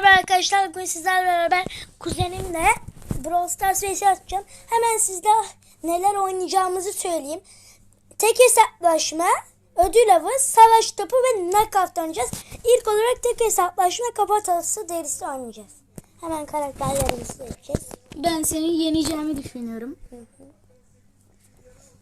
merhaba arkadaşlar. Bugün sizlerle beraber kuzenimle Brawl Stars vs atacağım. Hemen sizde neler oynayacağımızı söyleyeyim. Tek hesaplaşma, ödül avı, savaş topu ve knockout oynayacağız. İlk olarak tek hesaplaşma kafatası derisi oynayacağız. Hemen karakterlerimizi seçeceğiz. Ben seni yeneceğimi düşünüyorum.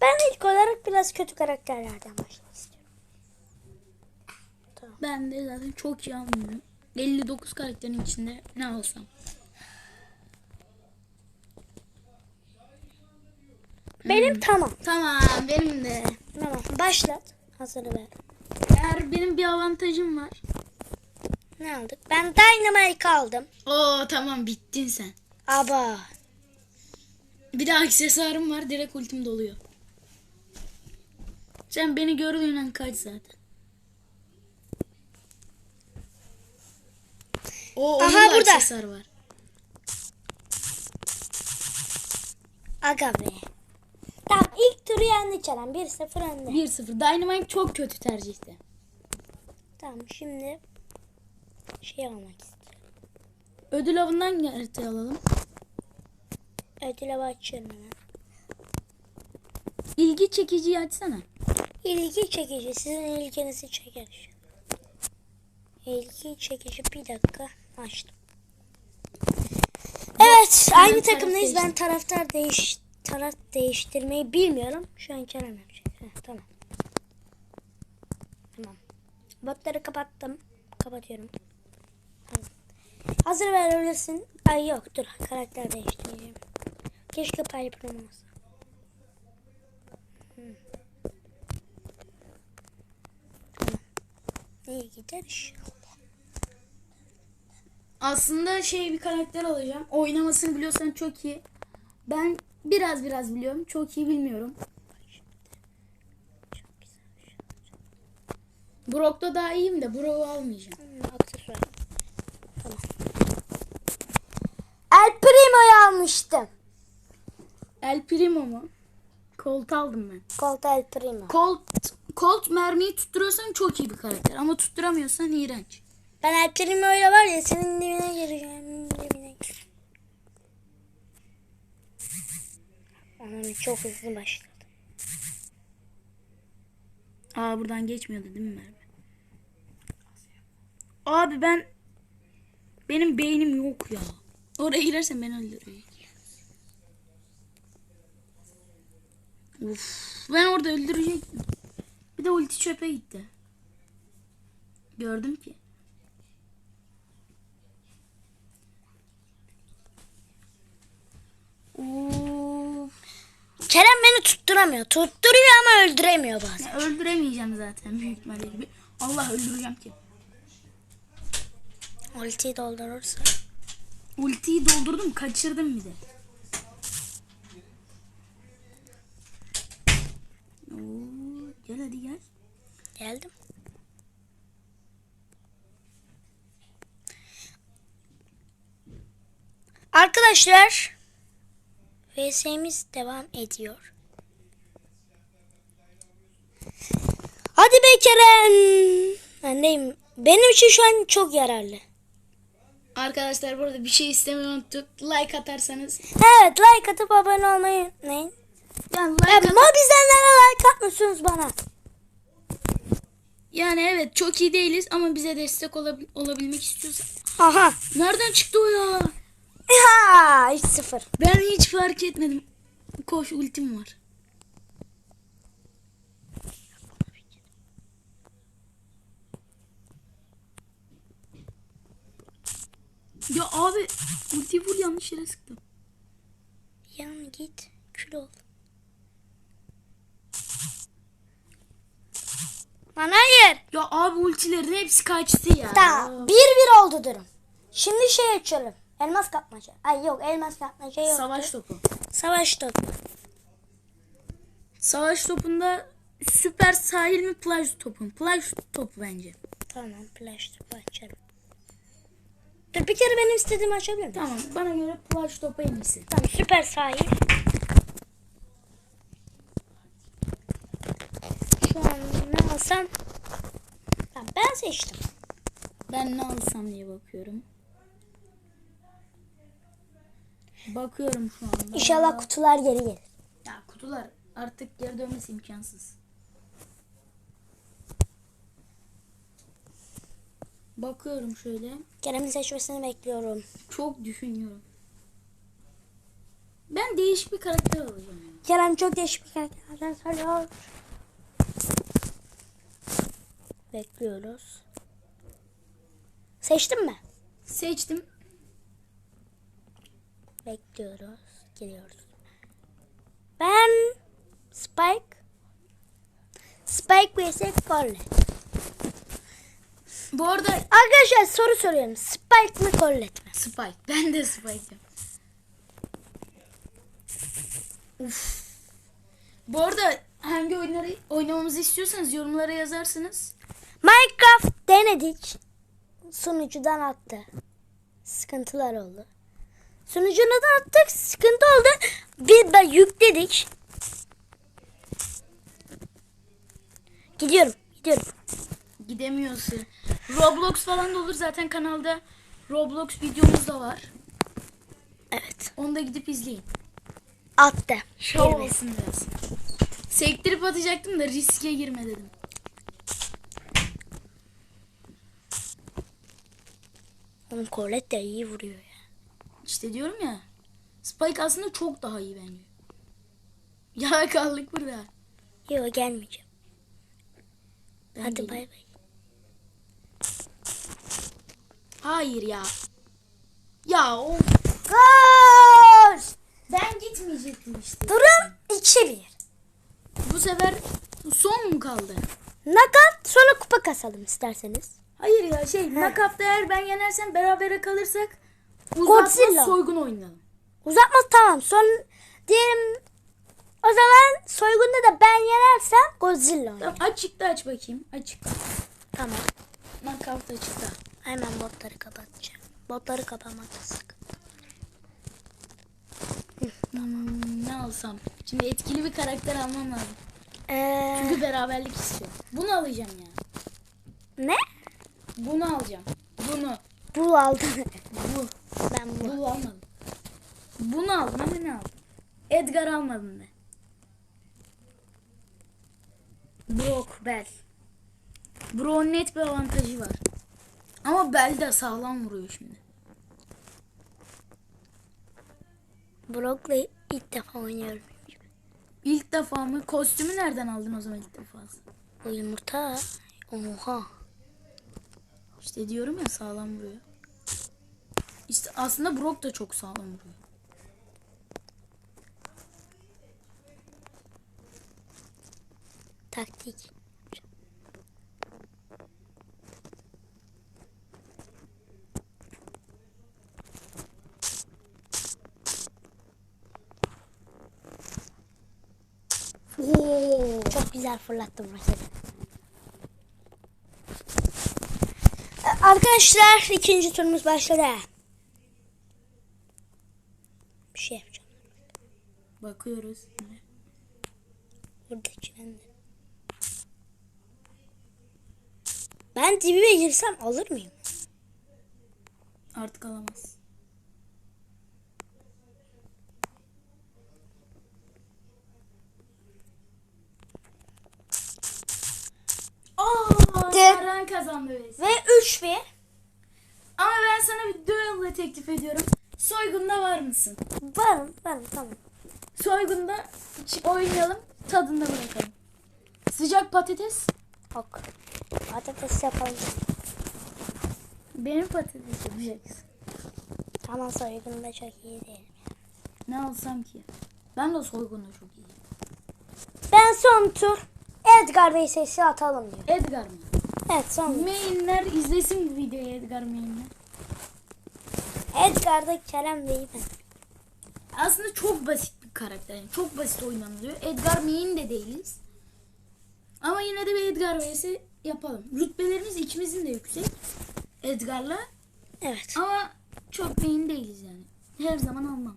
Ben ilk olarak biraz kötü karakterlerden başlamak istiyorum. Ben de zaten çok iyi anlıyorum. 59 karakterin içinde ne alsam. Benim tamam. Tamam benim de. Tamam. Başlat. Hazırı ver. Eğer benim bir avantajım var. Ne aldık? Ben Dynamite aldım. Oo tamam bittin sen. Aba. Bir de aksesuarım var direkt ultim doluyor. Sen beni gördüğünden kaç zaten. O onun Aha, da burada. aksesuar var. Aga be. Tamam ilk turu yendi Kerem. 1-0 önde. 1-0. Dynamite çok kötü tercihti. Tamam şimdi şey almak istiyorum. Ödül avından haritayı alalım. Ödüle açıyorum hemen. İlgi çekiciyi açsana. İlgi çekici. Sizin ilginizi çeker. İlgi çekici bir dakika açtım. Evet aynı takımdayız. Ben taraftar değiş taraf değiştirmeyi bilmiyorum. Şu an Kerem yapacak. Heh, tamam. Tamam. Botları kapattım. Kapatıyorum. Hazır verebilirsin. Ay yok dur karakter değiştireceğim. Keşke Piper'ım olsa. Hı. Tamam. İyi gider inşallah. Aslında şey bir karakter alacağım. Oynamasını biliyorsan çok iyi. Ben biraz biraz biliyorum. Çok iyi bilmiyorum. Çok güzel. Brock'ta daha iyiyim de Brock'u almayacağım. Aksesuar. Tamam. El Primo'yu almıştım. El Primo mu? Colt aldım ben. Colt El Primo. Colt, Colt mermiyi tutturuyorsan çok iyi bir karakter. Ama tutturamıyorsan iğrenç. Ben El Primo'yla var ya senin dibine gireceğim. Dibine gir. Anam çok hızlı başladı. Aa buradan geçmiyordu değil mi mermi? Abi ben benim beynim yok ya. Oraya girersen beni öldürüyor. Uf, ben orada öldürecektim. Bir de ulti çöpe gitti. Gördüm ki. Of. Kerem beni tutturamıyor. Tutturuyor ama öldüremiyor bazen. Ya öldüremeyeceğim zaten büyük ihtimalle gibi. Allah öldüreceğim ki. Ultiyi doldurursa. Ultiyi doldurdum kaçırdım bir de. Oo, gel hadi gel. Geldim. Arkadaşlar VS'miz devam ediyor. Hadi be Kerem. Bendeyim. Benim için şu an çok yararlı. Arkadaşlar burada bir şey istemeyi unuttuk. Like atarsanız. Evet like atıp abone olmayı unutmayın. Yani Ya, like at- Mobiz'den neden like atmıyorsunuz bana? Yani evet çok iyi değiliz ama bize destek olabil- olabilmek istiyorsan. Aha. Nereden çıktı o ya? Ya hiç sıfır. Ben hiç fark etmedim. Koş ultim var. Ya abi ulti vur yanlış yere sıktım. Yan git. Kül ol. Lan hayır. Ya abi ultilerin hepsi kaçtı ya. Tamam. Bir bir oldu durum. Şimdi şey açalım. Elmas kapmaca. Ay yok elmas kapmaca yok. Savaş topu. Savaş topu. Savaş topunda süper sahil mi plaj topu mu? Plaj topu bence. Tamam flash topu açalım. Dur bir kere benim istediğimi açabilir miyim? Tamam bana göre plaj topu en iyisi. Tamam süper sahil. Şu an ne alsam? Tamam ben seçtim. Ben ne alsam diye bakıyorum. Bakıyorum şu anda. İnşallah kutular geri gelir. Ya kutular artık geri dönmesi imkansız. Bakıyorum şöyle. Kerem'in seçmesini bekliyorum. Çok düşünüyorum. Ben değişik bir karakter alacağım. yani. Kerem çok değişik bir karakterden soruyor. Bekliyoruz. Seçtin mi? Seçtim. Bekliyoruz. Geliyoruz. Ben Spike Spike vs Colette. Bu arada Arkadaşlar soru soruyorum. Spike mi Colette mi? Spike. Ben de Spike'ım. Uf. Bu arada hangi oyunları oynamamızı istiyorsanız yorumlara yazarsınız. Minecraft denedik. Sunucudan attı. Sıkıntılar oldu. Sunucudan attık. Sıkıntı oldu. Bir de yükledik. Gidiyorum. Gidiyorum. Gidemiyorsun. Roblox falan da olur zaten kanalda. Roblox videomuz da var. Evet. Onu da gidip izleyin. Attı. Şov olsun biraz. Sektirip atacaktım da riske girme dedim. Oğlum Colette de iyi vuruyor ya. İşte diyorum ya. Spike aslında çok daha iyi bence. Ya kaldık burada. Yok gelmeyeceğim. Ben Hadi bay bay. Hayır ya. Ya o Gol! ben gitmeyecektim işte. Durum 2-1. Bu sefer son mu kaldı? Nakat sonra kupa kasalım isterseniz. Hayır ya şey nakapta eğer ben yenersem berabere kalırsak uzatma Godzilla. soygun oynayalım. Uzatma tamam. Son diyelim o zaman soygunda da ben yenersem Godzilla oynayayım. Tamam, açıkta aç bakayım. Açıkta. Tamam. Nakavt açıkta. Hemen botları kapatacağım. Botları kapamakta sıkıntı. Hmm, ne alsam? Şimdi etkili bir karakter almam lazım. Ee, Çünkü beraberlik istiyorum. Bunu alacağım ya. ne? Bunu alacağım. Bunu. Bu aldım. Bu. Ben bu. Bu almadım. Bunu aldım ama ne aldım? Edgar almadım ben. Brock, Bell. Brock'un net bir avantajı var. Ama Bell de sağlam vuruyor şimdi. Brock'la ilk defa oynuyorum. İlk defa mı? Kostümü nereden aldın o zaman ilk defa? Bu yumurta. Oha. İşte diyorum ya sağlam vuruyor. Aslında Brock da çok sağlam vuruyor. Taktik. Oo. Çok güzel fırlattım mesela. Ee, Arkadaşlar ikinci turumuz başladı. Bir şey yapacağım. Bakıyoruz. Buradaki ben de. Ben dibime girsem alır mıyım? Artık alamaz. Aa, Serhan kazandı biz. Ve 3 bir. Ama ben sana bir duello teklif ediyorum. Soygunda var mısın? Varım varım tamam. Soygunda oynayalım, tadında bırakalım. Sıcak patates. Ok. Patates yapalım. Benim patates yapacaksın. Tamam soygunda çok iyi değil. Ne alsam ki? Ben de soygunda çok iyi. Ben son tur Edgar Bey sesi atalım diyor. Edgar mı? Evet son. Mainler izlesin bu videoyu Edgar mainler. Edgar'da Kerem Bey'i ben. Aslında çok basit karakter. Yani çok basit oynanılıyor. Edgar main de değiliz. Ama yine de bir Edgar vs yapalım. Rütbelerimiz ikimizin de yüksek. Edgar'la. Evet. Ama çok main değiliz yani. Her zaman almam.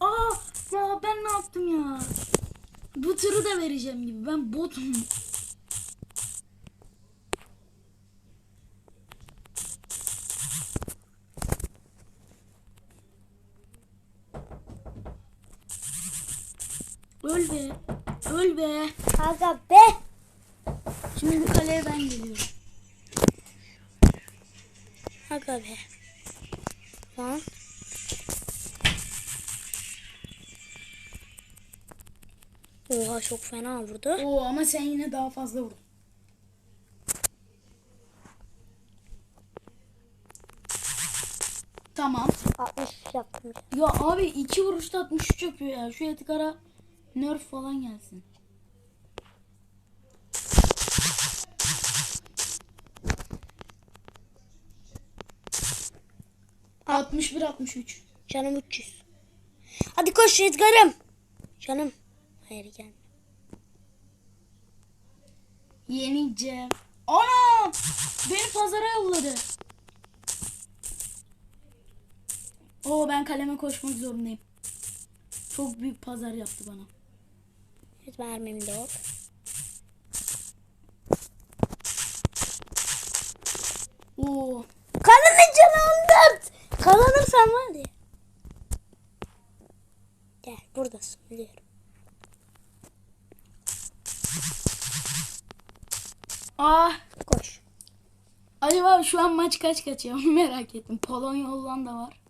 Aa ya ben ne yaptım ya? Bu turu da vereceğim gibi. Ben botum. Öl be. Öl be. Aga be. Şimdi bu kaleye ben geliyorum. Aga be. Lan. Oha çok fena vurdu. Oo ama sen yine daha fazla vurdun. Tamam. 60 yaptım. Ya abi iki vuruşta 63 yapıyor ya. Şu Edgar'a nerf falan gelsin. Altmış bir, altmış üç. Canım 300. Hadi koş Edgar'ım. Canım. Hayır gelme. Yeneceğim. Ana! Beni pazara yolladı. Oo ben kaleme koşmak zorundayım. Çok büyük pazar yaptı bana. Evet mermim de yok. Oo. Kalanın canı 14. Kazanırsan var ya. Gel buradasın biliyorum. Ah. Koş. Acaba şu an maç kaç kaç ya merak ettim. Polonya Hollanda var.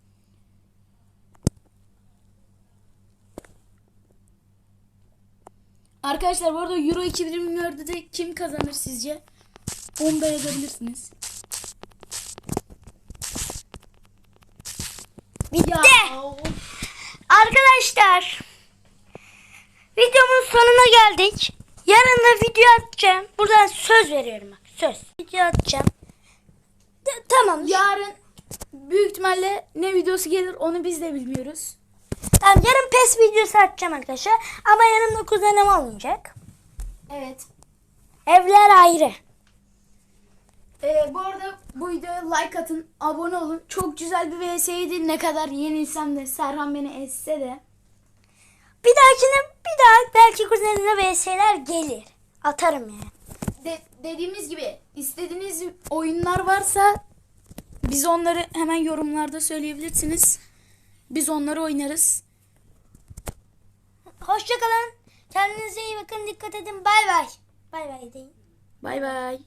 Arkadaşlar bu arada Euro 2024'de de kim kazanır sizce? Onu da yazabilirsiniz. Bitti. Ya. Arkadaşlar. Videomun sonuna geldik. Yarın da video atacağım. Buradan söz veriyorum bak. Söz. Video atacağım. De- tamam. Yarın büyük ihtimalle ne videosu gelir onu biz de bilmiyoruz. Tamam yarın pes videosu atacağım arkadaşlar. Ama yanımda kuzenim olmayacak. Evet. Evler ayrı. Ee, bu arada bu videoya like atın, abone olun. Çok güzel bir VS'ydi. Ne kadar yenilsem de Serhan beni esse de. Bir dahakine bir daha belki kuzenimle VS'ler gelir. Atarım yani. De- dediğimiz gibi istediğiniz oyunlar varsa biz onları hemen yorumlarda söyleyebilirsiniz. Biz onları oynarız. Hoşçakalın. Kendinize iyi bakın. Dikkat edin. Bay bay. Bay bay deyin. Bay bay.